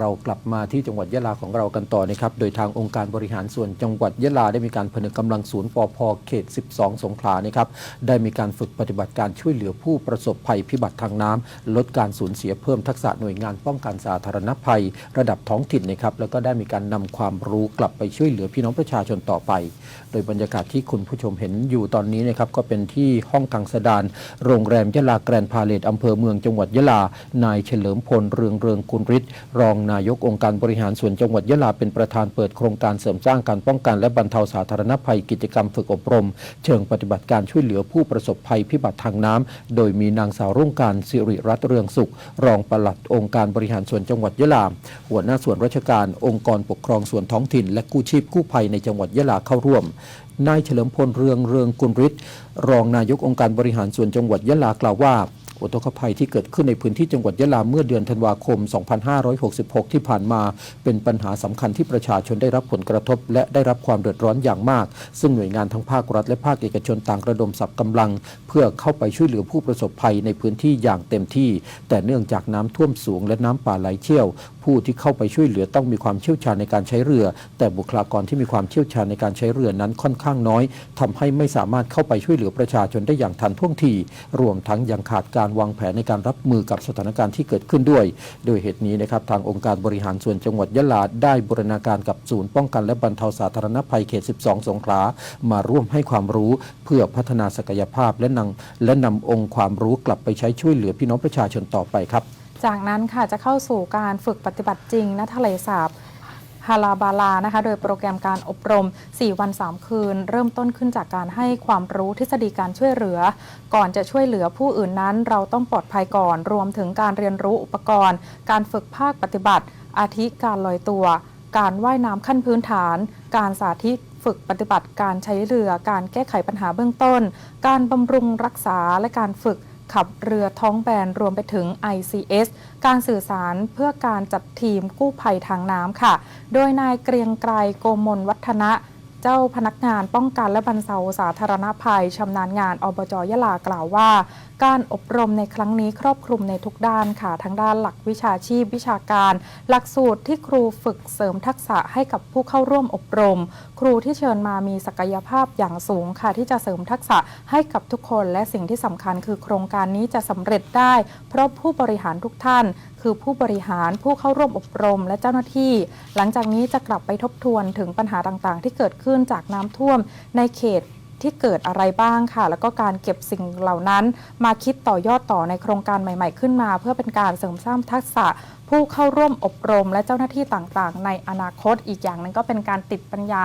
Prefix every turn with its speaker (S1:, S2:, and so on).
S1: เรากลับมาที่จังหวัดยะลาของเรากันต่อนะครับ โดยทางองค์การบริหารส่วนจังหวัดยะลาได้มีการผนึกกำลังศูนย์ปอพเขต 12 สงขลานะครับ ได้มีการฝึกปฏิบัติการช่วยเหลือผู้ประสบภัยพิบัติทางน้ำลดการสูญเสียเพิ่มทักษะหน่วยงานป้องกันสาธารณภัย ระดับท้องถิ่นนะครับ แล้วก็ได้มีการนำความรู้กลับไปช่วยเหลือพี่น้องประชาชนต่อไป โดยบรรยากาศที่คุณผู้ชมเห็นอยู่ตอนนี้นะครับก็เป็นที่ห้องกังสดานโรงแรมยะลาแกรนพาเลตอำเภอเมืองจังหวัดยะลานายเฉลิมพลเรืองเรืองกุลฤทธิ์รองนายกองค์การบริหารส่วนจังหวัดยะลาเป็นประธานเปิดโครงการเสริมสร้างการป้องกันและบรรเทาสาธารณภัยกิจกรรมฝึกอบรม เชิงปฏิบัติการช่วยเหลือผู้ประสบภัยพิบัติทางน้ำโดยมีนางสาวรุ่งการสิริรัตน์เรืองสุข รองปลัดองค์การบริหารส่วนจังหวัดยะลา หัวหน้าส่วนราชการองค์กรปกครองส่วนท้องถิ่น และกู้ชีพกู้ภัยในจังหวัดยะลาเข้าร่วมนายเฉลิมพลเรืองเรืองกุลฤทธิ์รองนายกองค์การบริหารส่วนจังหวัดยะลากล่าวว่า อุทกภัยที่เกิดขึ้นในพื้นที่จังหวัดยะลาเมื่อเดือนธันวาคม 2566 ที่ผ่านมา เป็นปัญหาสำคัญที่ประชาชนได้รับผลกระทบ และได้รับความเดือดร้อนอย่างมาก ซึ่งหน่วยงานทั้งภาครัฐและภาคเอกชนต่างระดมศัพท์กำลัง เพื่อเข้าไปช่วยเหลือผู้ประสบภัยในพื้นที่อย่างเต็มที่ แต่เนื่องจากน้ำท่วมสูงและน้ำป่าไหลเชี่ยว ผู้ที่เข้าไปช่วยเหลือต้องมีความเชี่ยวชาญในการใช้เรือ แต่บุคลากรที่มีความเชี่ยวชาญในการใช้เรือนั้นค่อนข้างน้อยทำให้ไม่สามารถเข้าไปช่วยเหลือประชาชนได้อย่างทันท่วงทีรวมทั้งยังขาดการการวางแผนในการรับมือกับสถานการณ์ที่เกิดขึ้นด้วย โดยเหตุนี้นะครับทางองค์การบริหารส่วนจังหวัดยะลาได้บูรณาการกับศูนย์ป้องกันและบรรเทาสาธารณภัยเขต 12 สงขลา มาร่วมให้ความรู้เพื่อพัฒนาศักยภาพและนำและนำองค์ความรู้กลับไปใช้ช่วยเหลือพี่น้องประชาชนต่อไปครับ
S2: จากนั้นค่ะจะเข้าสู่การฝึกปฏิบัติจริงณทะเลสาบ ฮาลาบาลานะคะ โดยโปรแกรมการอบรม 4 วัน 3 คืน เริ่มต้นขึ้นจากการให้ความรู้ทฤษฎีการช่วยเหลือ ก่อนจะช่วยเหลือผู้อื่นนั้น เราต้องปลอดภัยก่อน รวมถึงการเรียนรู้อุปกรณ์ การฝึกภาคปฏิบัติ อาทิการลอยตัว การว่ายน้ำขั้นพื้นฐาน การสาธิตฝึกปฏิบัติการใช้เรือ การแก้ไขปัญหาเบื้องต้น การบำรุงรักษาและการฝึก ขับเรือท้องแบนรวมไปถึง ICS การสื่อสารเพื่อการจัดทีมกู้ภัยทางน้ำค่ะ โดยนายเกรียงไกรโกมลวัฒนะ เจ้าพนักงานป้องกันและบรรเทาสาธารณภัยชำนาญงานอบจยะลากล่าวว่า การอบรมในครั้งนี้ครอบคลุมในทุกด้านค่ะ ทั้งด้านหลักวิชาชีพวิชาการ หลักสูตรที่ครูฝึกเสริมทักษะให้กับผู้เข้าร่วมอบรม ครูที่เชิญมามีศักยภาพอย่างสูงค่ะ ที่จะเสริมทักษะให้กับทุกคน และสิ่งที่สำคัญคือโครงการนี้จะสำเร็จได้ เพราะผู้บริหารทุกท่าน คือผู้บริหารผู้เข้าร่วมอบรม และเจ้าหน้าที่ หลังจากนี้จะกลับไปทบทวนถึงปัญหาต่างๆ ที่เกิดขึ้นจากน้ำท่วมในเขตที่เกิดอะไรบ้างค่ะ แล้วก็การเก็บสิ่งเหล่านั้น มาคิดต่อยอดต่อในโครงการใหม่ ๆ ขึ้นมา เพื่อเป็นการเสริมสร้างทักษะ ผู้เข้าร่วมอบรม และเจ้าหน้าที่ต่างๆ ในอนาคตอีกอย่างหนึงก็เป็นการติดปัญญา